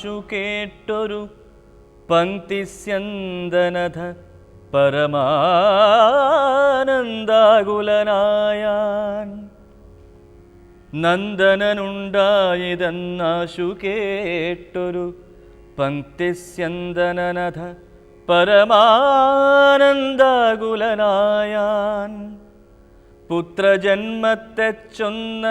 നന്ദനനുണ്ടായതെന്നാശു കേട്ടൊരു പങ്ക്തിസ്യന്തനഥ പരമാനന്ദാകുലനായാൻ. നന്ദനനുണ്ടായതെന്നാശു കേട്ടൊരു പങ്ക്തിസ്യന്തനഥ പരമാനന്ദാകുലനായാൻ. പുത്രജന്മത്തെ ചൊന്ന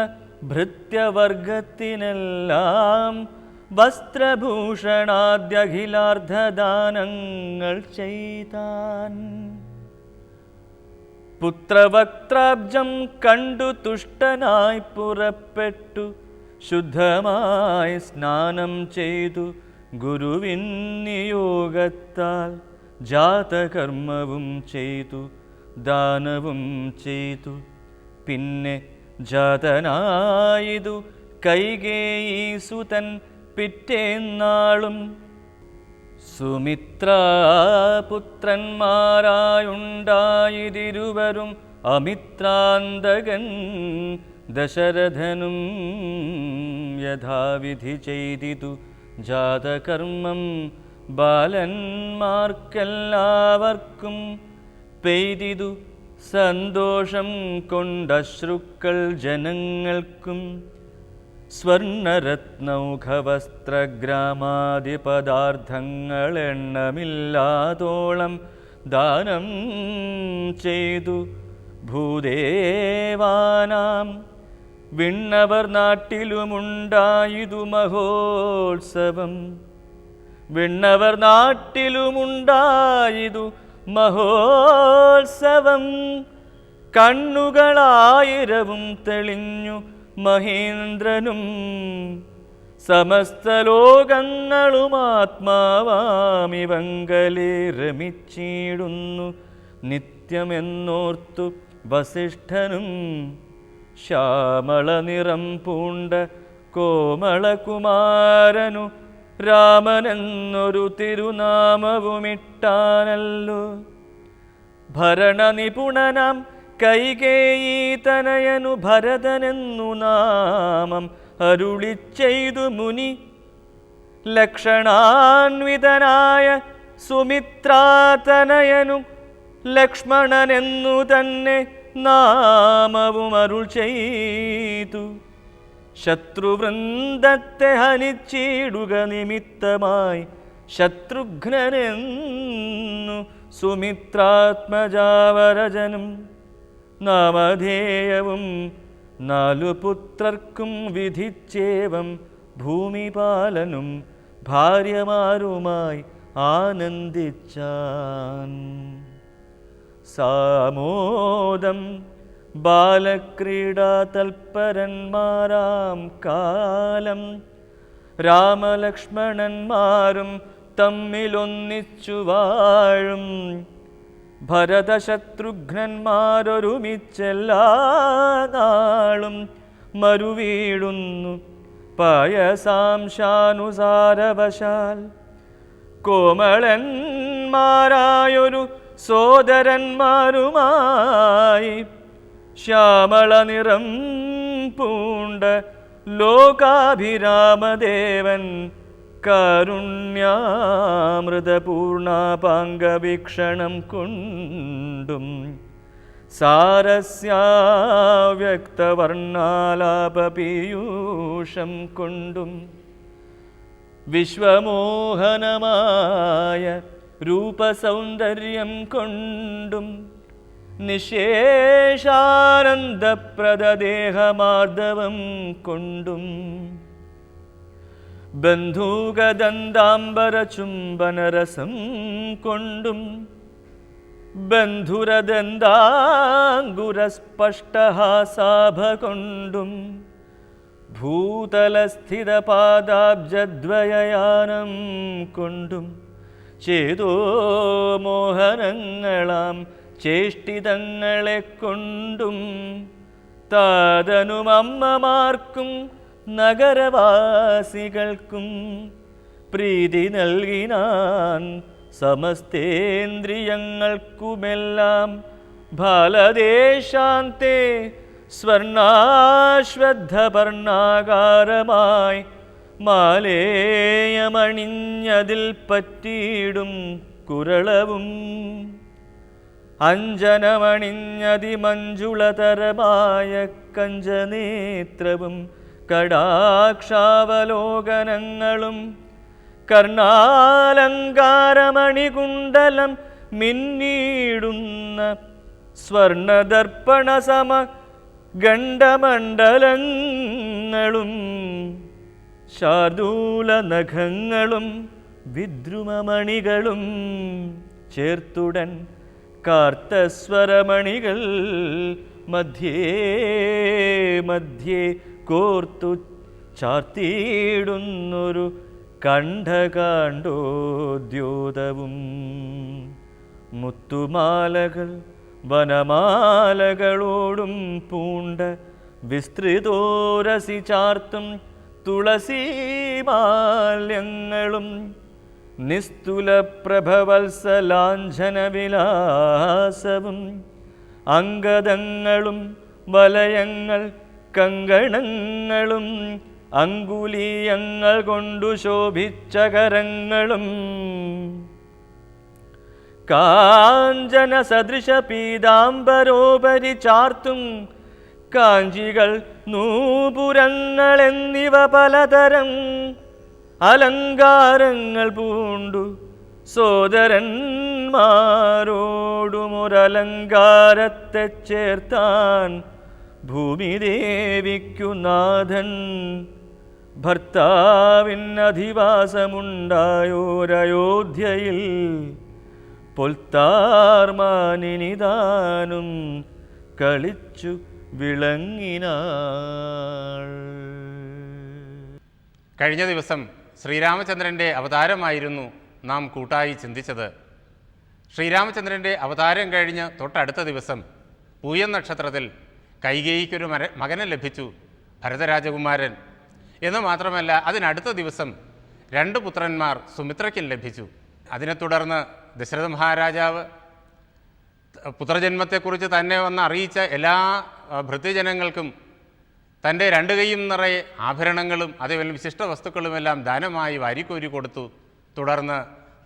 ഭൃത്യവർഗത്തിനെല്ലാം വസ്ത്രഭൂഷണാദ്യഖിലാർദ്ധദാനങ്ങൾ ചെയ്താൻ. പുത്രവക്ത്രാബ്ജം കണ്ടു തുഷ്ടനായി പുറപ്പെട്ടു. ശുദ്ധമായി സ്നാനം ചെയ്തു ഗുരുവിൻ നിയോഗത്താൽ ജാതകർമ്മവും ചെയ്തു ദാനവും ചെയ്തു. പിന്നെ ജാതനായതു കൈകേയീസുതൻ പിറ്റേന്നാളും സുമിത്രാപുത്രന്മാരായുണ്ടായതിരുവരും അമിത്രാന്തകൻ ദശരഥനും യഥാവിധി ചെയ്തിതു. ജാതകർമ്മം ബാലന്മാർക്കെല്ലാവർക്കും പെയ്തിതു. സന്തോഷം കൊണ്ടശ്രുക്കൾ ജനങ്ങൾക്കും സ്വർണരത്നൗഘവസ്ത്രഗ്രാമാദിപദാർത്ഥങ്ങൾ എണ്ണമില്ലാതോളം ദാനം ചെയ്തു. ഭൂദേവാനാം വിണ്ണവർ നാട്ടിലുമുണ്ടായതു മഹോത്സവം വിണ്ണവർ നാട്ടിലുമുണ്ടായതു മഹോത്സവം. കണ്ണുകളായിരവും തെളിഞ്ഞു മഹേന്ദ്രനും സമസ്ത ലോകങ്ങളും ആത്മാവാമിവങ്കലെ രമിച്ചിടുന്നു. നിത്യമെന്നോർത്തു വസിഷ്ഠനും ശ്യാമള നിറം പൂണ്ട കോമളകുമാരനു രാമനെന്നൊരു തിരുനാമവുമിട്ടാനല്ലോ. ഭരണനിപുണനാം കൈകേയീതനയനു ഭരതനെന്നു നാമം അരുളിച്ചെയ്തു മുനി. ലക്ഷണാൻവിതനായ സുമിത്രാതനയനു ലക്ഷ്മണനെന്നു തന്നെ നാമവും അരുൾ ചെയ്തു. ശത്രുവൃന്ദത്തെ ഹനിച്ചിടുക നിമിത്തമായി ശത്രുഘ്നനെന്നു സുമിത്രാത്മജാവരജനും നാമധേയവും നാലു പുത്രർക്കും വിധിച്ചേവം ഭൂമിപാലനും ഭാര്യമാരുമായി ആനന്ദിച്ചാൻ. സാമോദം ബാലക്രീഡാതൽപരന്മാരാം കാലം രാമലക്ഷ്മണന്മാരും തമ്മിലൊന്നിച്ചു വാഴും ഭരതശത്രുഘ്നന്മാരൊരുമിച്ചെല്ലാ നാളും മരുവീടുന്നു പയസാംശാനുസാരവശാൽ കോമളന്മാരായൊരു സോദരന്മാരുമായി ശ്യാമള നിറം പൂണ്ട ലോകാഭിരാമദേവൻ കാരുണ്യാമൃതപൂർണാപാംഗവീക്ഷണം കൊണ്ടും സാരസ്യാവ്യക്തവർണാലാപപീയൂഷം കൊണ്ടും വിശ്വമോഹനമായ രൂപസൗന്ദര്യം കൊണ്ടും നിശേഷാനന്ദപ്രദദേഹമാർദ്ദവം കൊണ്ടും ബന്ധൂകദന്താംബരചുംബനരസം കൊണ്ടും ബന്ധുരദന്താങ്കുരസ്പഷ്ടഹാസാഭ കൊണ്ടും ഭൂതലസ്ഥിതപാദാബ്ജദ്വയയാനം കൊണ്ടും ചേതോ മോഹനങ്ങളാം ചേഷ്ടിതങ്ങളെ കൊണ്ടും താതനും അമ്മമാർക്കും നഗരവാസികൾക്കും പ്രീതി നൽകിനാൻ സമസ്തേന്ദ്രിയങ്ങൾക്കുമെല്ലാം ഫലദേശാന്തേ സ്വർണാശ്വദ്ധപർണാകാരമായി മാലേയമണിഞ്ഞതിൽ പറ്റിയിടും കുരളവും. അഞ്ജനമണിഞ്ഞതിമഞ്ജുളതരമായ കഞ്ചനേത്രവും കടാക്ഷാവലോകനങ്ങളും കർണാലങ്കാരമണികുണ്ടലം മിന്നീടുന്ന സ്വർണദർപ്പണ സമ ഗണ്ഡമണ്ഡലങ്ങളും ശാർദൂല നഖങ്ങളും വിദ്രുമമണികളും ചേർത്തുടൻ കാർത്തസ്വരമണികൾ മധ്യേ മധ്യേ കോർത്തു ചാർത്തിയിടുന്നൊരു കണ്ഠകാണ്ഡോദ്യോതവും. മുത്തുമാലകൾ വനമാലകളോടും പൂണ്ട വിസ്തൃതോരസി ചാർത്തും തുളസീമാല്യങ്ങളും നിസ്തുല അംഗതങ്ങളും വലയങ്ങൾ കങ്കണങ്ങളും അങ്കുലീയങ്ങൾ കൊണ്ടു ശോഭിച്ച കരങ്ങളും കാഞ്ചന സദൃശ പീതാംബരോപരി ചാർത്തും കാഞ്ചികൾ നൂപുരങ്ങൾ എന്നിവ പലതരം അലങ്കാരങ്ങൾ പൂണ്ടു സോദരന്മാരോടുമൊരലങ്കാരത്തെ ചേർത്താൻ ഭൂമിദേവിക്കു നാഥൻ. ഭർത്താവിനധിവാസമുണ്ടായോരയോധ്യയിൽ പൊൽത്താർമാനിനിദാനും കളിച്ചു വിളങ്ങിനാൾ. കഴിഞ്ഞ ദിവസം ശ്രീരാമചന്ദ്രന്റെ അവതാരമായിരുന്നു നാം കൂട്ടായി ചിന്തിച്ചത്. ശ്രീരാമചന്ദ്രന്റെ അവതാരം കഴിഞ്ഞ് തൊട്ടടുത്ത ദിവസം പൂയൻ നക്ഷത്രത്തിൽ കൈകേയിക്കൊരു മര മകനെ ലഭിച്ചു ഭരതരാജകുമാരൻ. എന്ന് മാത്രമല്ല അതിനടുത്ത ദിവസം രണ്ട് പുത്രന്മാർ സുമിത്രയ്ക്കും ലഭിച്ചു. അതിനെ തുടർന്ന് ദശരഥ മഹാരാജാവ് പുത്രജന്മത്തെക്കുറിച്ച് തന്നെ വന്ന് അറിയിച്ച എല്ലാ ഭൃത്യജനങ്ങൾക്കും തന്റെ രണ്ട് കൈയും നിറയെ ആഭരണങ്ങളും അതേപോലെ വിശിഷ്ട വസ്തുക്കളുമെല്ലാം ദാനമായി വാരിക്കോരി കൊടുത്തു. തുടർന്ന്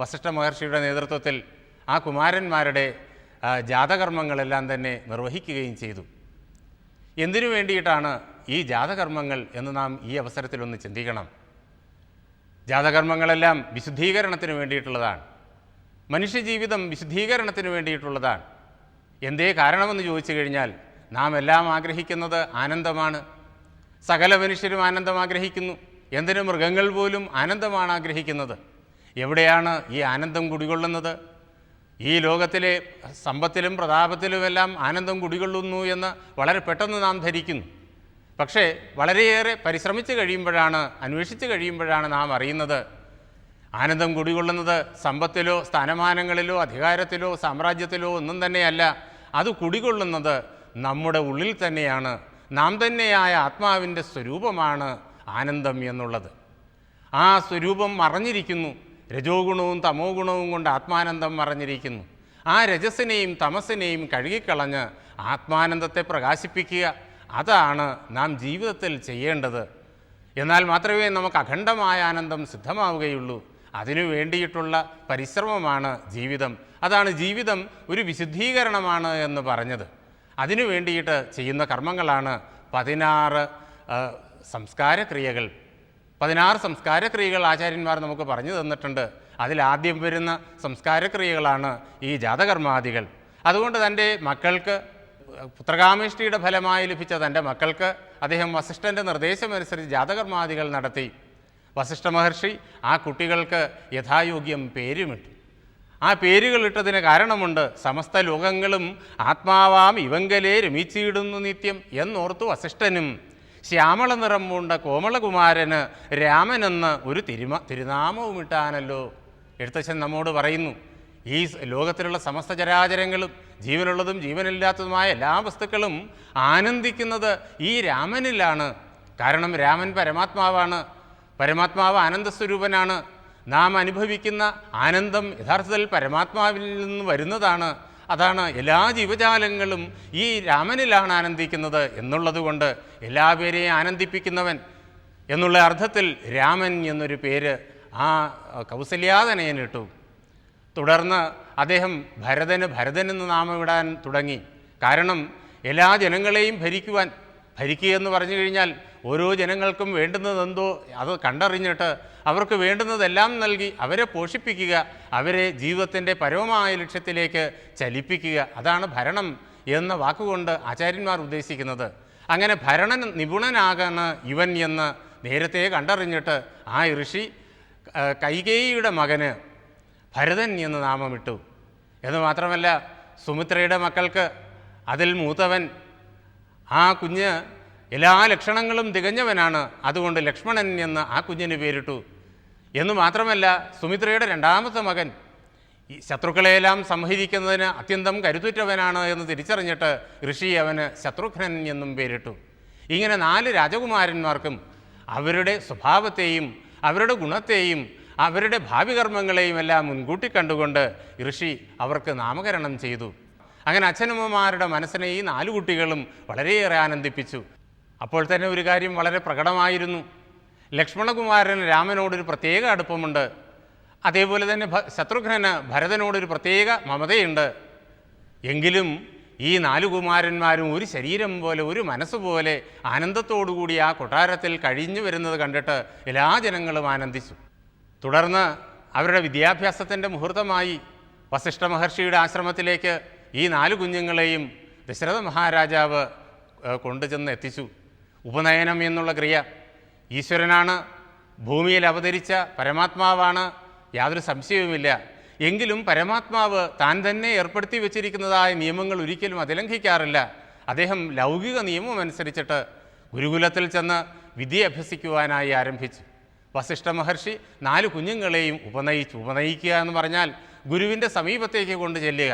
വസിഷ്ഠ മഹർഷിയുടെ നേതൃത്വത്തിൽ ആ കുമാരന്മാരുടെ ജാതകർമ്മങ്ങളെല്ലാം തന്നെ നിർവഹിക്കുകയും ചെയ്തു. എന്തിനു വേണ്ടിയിട്ടാണ് ഈ ജാതകർമ്മങ്ങൾ എന്ന് നാം ഈ അവസരത്തിലൊന്ന് ചിന്തിക്കണം. ജാതകർമ്മങ്ങളെല്ലാം വിശുദ്ധീകരണത്തിന് വേണ്ടിയിട്ടുള്ളതാണ്. മനുഷ്യജീവിതം വിശുദ്ധീകരണത്തിന് വേണ്ടിയിട്ടുള്ളതാണ്. എന്തേ കാരണമെന്ന് ചോദിച്ചു കഴിഞ്ഞാൽ നാം എല്ലാം ആഗ്രഹിക്കുന്നത് ആനന്ദമാണ്. സകല മനുഷ്യരും ആനന്ദം ആഗ്രഹിക്കുന്നു. എന്തിന് മൃഗങ്ങൾ പോലും ആനന്ദമാണ് ആഗ്രഹിക്കുന്നത്? എവിടെയാണ് ഈ ആനന്ദം കുടികൊള്ളുന്നത്? ഈ ലോകത്തിലെ സമ്പത്തിലും പ്രതാപത്തിലുമെല്ലാം ആനന്ദം കുടികൊള്ളുന്നു എന്ന് വളരെ പെട്ടെന്ന് നാം ധരിക്കുന്നു. പക്ഷേ വളരെയേറെ പരിശ്രമിച്ച് കഴിയുമ്പോഴാണ് അന്വേഷിച്ച് കഴിയുമ്പോഴാണ് നാം അറിയുന്നത്. ആനന്ദം കുടികൊള്ളുന്നത് സമ്പത്തിലോ സ്ഥാനമാനങ്ങളിലോ അധികാരത്തിലോ സാമ്രാജ്യത്തിലോ ഒന്നും തന്നെയല്ല. അത് കുടികൊള്ളുന്നത് നമ്മുടെ ഉള്ളിൽ തന്നെയാണ്. നാം തന്നെയായ ആത്മാവിന്റെ സ്വരൂപമാണ് ആനന്ദം എന്നുള്ളത്. ആ സ്വരൂപം മറഞ്ഞിരിക്കുന്നു. രജോ ഗുണവും തമോ ഗുണവും കൊണ്ട് ആത്മാനന്ദം മറഞ്ഞിരിക്കുന്നു. ആ രജസിനെയും തമസിനെയും കഴുകിക്കളഞ്ഞ് ആത്മാനന്ദത്തെ പ്രകാശിപ്പിക്കുക അതാണ് നാം ജീവിതത്തിൽ ചെയ്യേണ്ടത്. എന്നാൽ മാത്രമേ നമുക്ക് അഖണ്ഡമായ ആനന്ദം സിദ്ധമാവുകയുള്ളൂ. അതിനു വേണ്ടിയിട്ടുള്ള പരിശ്രമമാണ് ജീവിതം. അതാണ് ജീവിതം ഒരു വിശുദ്ധീകരണമാണ് എന്ന് പറഞ്ഞത്. അതിനു വേണ്ടിയിട്ട് ചെയ്യുന്ന കർമ്മങ്ങളാണ് പതിനാറ് സംസ്കാരക്രിയകൾ. പതിനാറ് സംസ്കാരക്രിയകൾ ആചാര്യന്മാർ നമുക്ക് പറഞ്ഞു തന്നിട്ടുണ്ട്. അതിലാദ്യം വരുന്ന സംസ്കാരക്രിയകളാണ് ഈ ജാതകർമാദികൾ. അതുകൊണ്ട് തന്റെ മക്കൾക്ക് പുത്രകാമേഷ്ടിയുടെ ഫലമായി ലഭിച്ച തന്റെ മക്കൾക്ക് അദ്ദേഹം വസിഷ്ഠന്റെ നിർദ്ദേശമനുസരിച്ച് ജാതകർമാദികൾ നടത്തി. വസിഷ്ഠ മഹർഷി ആ കുട്ടികൾക്ക് യഥായോഗ്യം പേരുമിട്ടു. ആ പേരുകളിട്ടതിന് കാരണമുണ്ട്. സമസ്ത ലോകങ്ങളും ആത്മാവാം ഇവങ്കലെ രമിച്ചിടുന്നു നിത്യം എന്നോർത്തു വസിഷ്ഠനും. ശ്യാമള നിറം പൂണ്ട കോമളകുമാരന് രാമനെന്ന് ഒരു തിരുമ തിരുനാമവും ഇട്ടാനല്ലോ എഴുത്തച്ഛൻ നമ്മോട് പറയുന്നു ഈ ലോകത്തിലുള്ള സമസ്ത ചരാചരങ്ങളും ജീവനുള്ളതും ജീവനില്ലാത്തതുമായ എല്ലാ വസ്തുക്കളും ആനന്ദിക്കുന്നത് ഈ രാമനിലാണ്. കാരണം രാമൻ പരമാത്മാവാണ്. പരമാത്മാവ് ആനന്ദസ്വരൂപനാണ്. നാം അനുഭവിക്കുന്ന ആനന്ദം യഥാർത്ഥത്തിൽ പരമാത്മാവിൽ നിന്ന് വരുന്നതാണ്. അതാണ് എല്ലാ ജീവജാലങ്ങളും ഈ രാമനിലാണ് ആനന്ദിക്കുന്നത് എന്നുള്ളതുകൊണ്ട് എല്ലാവരെയും ആനന്ദിപ്പിക്കുന്നവൻ എന്നുള്ള അർത്ഥത്തിൽ രാമൻ എന്നൊരു പേര് ആ കൗസല്യാതനയനിട്ടു തുടർന്ന് അദ്ദേഹം ഭരതന് ഭരതൻ എന്ന് നാമമിടാൻ തുടങ്ങി. കാരണം എല്ലാ ജനങ്ങളെയും ഭരിക്കുവാൻ ഭരിക്കുക എന്ന് പറഞ്ഞു കഴിഞ്ഞാൽ ഓരോ ജനങ്ങൾക്കും വേണ്ടുന്നതെന്തോ അത് കണ്ടറിഞ്ഞിട്ട് അവർക്ക് വേണ്ടുന്നതെല്ലാം നൽകി അവരെ പോഷിപ്പിക്കുക അവരെ ജീവിതത്തിന്റെ പരമമായ ലക്ഷ്യത്തിലേക്ക് ചലിപ്പിക്കുക. അതാണ് ഭരണം എന്ന വാക്കുകൊണ്ട് ആചാര്യന്മാർ ഉദ്ദേശിക്കുന്നത്. അങ്ങനെ ഭരണ നിപുണനാകാണ് ഇവൻ എന്ന് നേരത്തെ കണ്ടറിഞ്ഞിട്ട് ആ ഋഷി കൈകേയിയുടെ മകന് ഭരതൻ എന്ന് നാമമിട്ടു. എന്ന് മാത്രമല്ല സുമിത്രയുടെ മക്കൾക്ക് അതിൽ മൂത്തവൻ ആ കുഞ്ഞ് എല്ലാ ലക്ഷണങ്ങളും തികഞ്ഞവനാണ്. അതുകൊണ്ട് ലക്ഷ്മണൻ എന്ന് ആ കുഞ്ഞിന് പേരിട്ടു. എന്ന് മാത്രമല്ല സുമിത്രയുടെ രണ്ടാമത്തെ മകൻ. ഈ ശത്രുക്കളെയെല്ലാം സംഹരിക്കുന്നതിന് അത്യന്തം കരുത്തുറ്റവനാണ് എന്ന് തിരിച്ചറിഞ്ഞിട്ട് ഋഷി അവന് ശത്രുഘ്നൻ എന്നും പേരിട്ടു. ഇങ്ങനെ നാല് രാജകുമാരന്മാർക്കും അവരുടെ സ്വഭാവത്തെയും അവരുടെ ഗുണത്തെയും അവരുടെ ഭാവി കർമ്മങ്ങളെയും എല്ലാം മുൻകൂട്ടി കണ്ടുകൊണ്ട് ഋഷി അവർക്ക് നാമകരണം ചെയ്തു. അങ്ങനെ അച്ഛനമ്മമാരുടെ മനസ്സിനെ ഈ നാലു കുട്ടികളും വളരെയേറെ ആനന്ദിപ്പിച്ചു. അപ്പോൾ തന്നെ ഒരു കാര്യം വളരെ പ്രകടമായിരുന്നു. ലക്ഷ്മണകുമാരൻ രാമനോടൊരു പ്രത്യേക അടുപ്പമുണ്ട്. അതേപോലെ തന്നെ ശത്രുഘ്നന് ഭരതനോടൊരു പ്രത്യേക മമതയുണ്ട്. എങ്കിലും ഈ നാലു കുമാരന്മാരും ഒരു ശരീരം പോലെ ഒരു മനസ്സുപോലെ ആനന്ദത്തോടുകൂടി ആ കൊട്ടാരത്തിൽ കഴിഞ്ഞു വരുന്നത് കണ്ടിട്ട് എല്ലാ ജനങ്ങളും ആനന്ദിച്ചു. തുടർന്ന് അവരുടെ വിദ്യാഭ്യാസത്തിന്റെ മുഹൂർത്തമായി വസിഷ്ഠ മഹർഷിയുടെ ആശ്രമത്തിലേക്ക് ഈ നാല് കുഞ്ഞുങ്ങളെയും ദശരഥ മഹാരാജാവ് കൊണ്ടുചെന്ന് എത്തിച്ചു ഉപനയനം എന്നുള്ള ക്രിയ. ഈശ്വരനാണ് ഭൂമിയിൽ അവതരിച്ച പരമാത്മാവാണ് യാതൊരു സംശയവുമില്ല. എങ്കിലും പരമാത്മാവ് താൻ തന്നെ ഏർപ്പെടുത്തി വെച്ചിരിക്കുന്നതായ നിയമങ്ങൾ ഒരിക്കലും അതിലംഘിക്കാറില്ല. അദ്ദേഹം ലൗകിക നിയമം അനുസരിച്ചിട്ട് ഗുരുകുലത്തിൽ ചെന്ന് വിധി അഭ്യസിക്കുവാനായി ആരംഭിച്ചു. വസിഷ്ഠ മഹർഷി നാല് കുഞ്ഞുങ്ങളെയും ഉപനയിച്ചു. ഉപനയിക്കുക എന്ന് പറഞ്ഞാൽ ഗുരുവിന്റെ സമീപത്തേക്ക് കൊണ്ട് ചെല്ലുക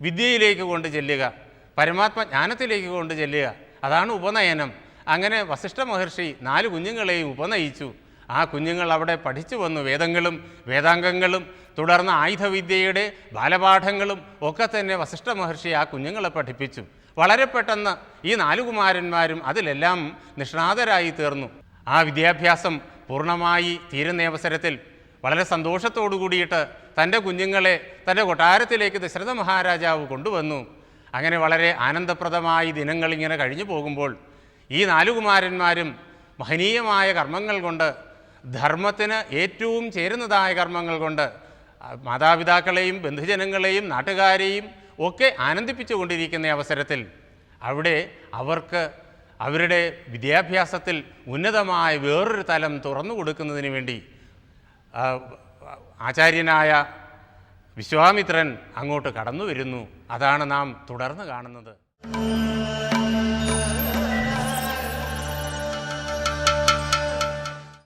വിദ്യയിലേക്ക് കൊണ്ട് ചെല്ലുക പരമാത്മ ജ്ഞാനത്തിലേക്ക് കൊണ്ട് ചെല്ലുക. അതാണ് ഉപനയനം. അങ്ങനെ വസിഷ്ഠ മഹർഷി നാല് കുഞ്ഞുങ്ങളെയും ഉപനയിച്ചു. ആ കുഞ്ഞുങ്ങൾ അവിടെ പഠിച്ചു വന്നു വേദങ്ങളും വേദാംഗങ്ങളും തുടർന്ന് ആയുധവിദ്യയുടെ ബാലപാഠങ്ങളും ഒക്കെ തന്നെ വസിഷ്ഠ മഹർഷി ആ കുഞ്ഞുങ്ങളെ പഠിപ്പിച്ചു. വളരെ പെട്ടെന്ന് ഈ നാലു കുമാരന്മാരും അതിലെല്ലാം നിഷ്ണാതരായി തീർന്നു. ആ വിദ്യാഭ്യാസം പൂർണമായി തീരുന്ന അവസരത്തിൽ വളരെ സന്തോഷത്തോടു കൂടിയിട്ട് തന്റെ കുഞ്ഞുങ്ങളെ തന്റെ കൊട്ടാരത്തിലേക്ക് ദശരഥ മഹാരാജാവ് കൊണ്ടുവന്നു. അങ്ങനെ വളരെ ആനന്ദപ്രദമായി ദിനങ്ങൾ ഇങ്ങനെ കഴിഞ്ഞു പോകുമ്പോൾ ഈ നാലു കുമാരന്മാരും മഹനീയമായ കർമ്മങ്ങൾ കൊണ്ട് ധർമ്മത്തിന് ഏറ്റവും ചേരുന്നതായ കർമ്മങ്ങൾ കൊണ്ട് മാതാപിതാക്കളെയും ബന്ധുജനങ്ങളെയും നാട്ടുകാരെയും ഒക്കെ ആനന്ദിപ്പിച്ചു കൊണ്ടിരിക്കുന്ന അവസരത്തിൽ അവിടെ അവർക്ക് അവരുടെ വിദ്യാഭ്യാസത്തിൽ ഉന്നതമായ വേറൊരു തലം തുറന്നു കൊടുക്കുന്നതിന് വേണ്ടി ആചാര്യനായ വിശ്വാമിത്രൻ അങ്ങോട്ട് കടന്നു വരുന്നു. അതാണ് നാം തുടർന്ന് കാണുന്നത്.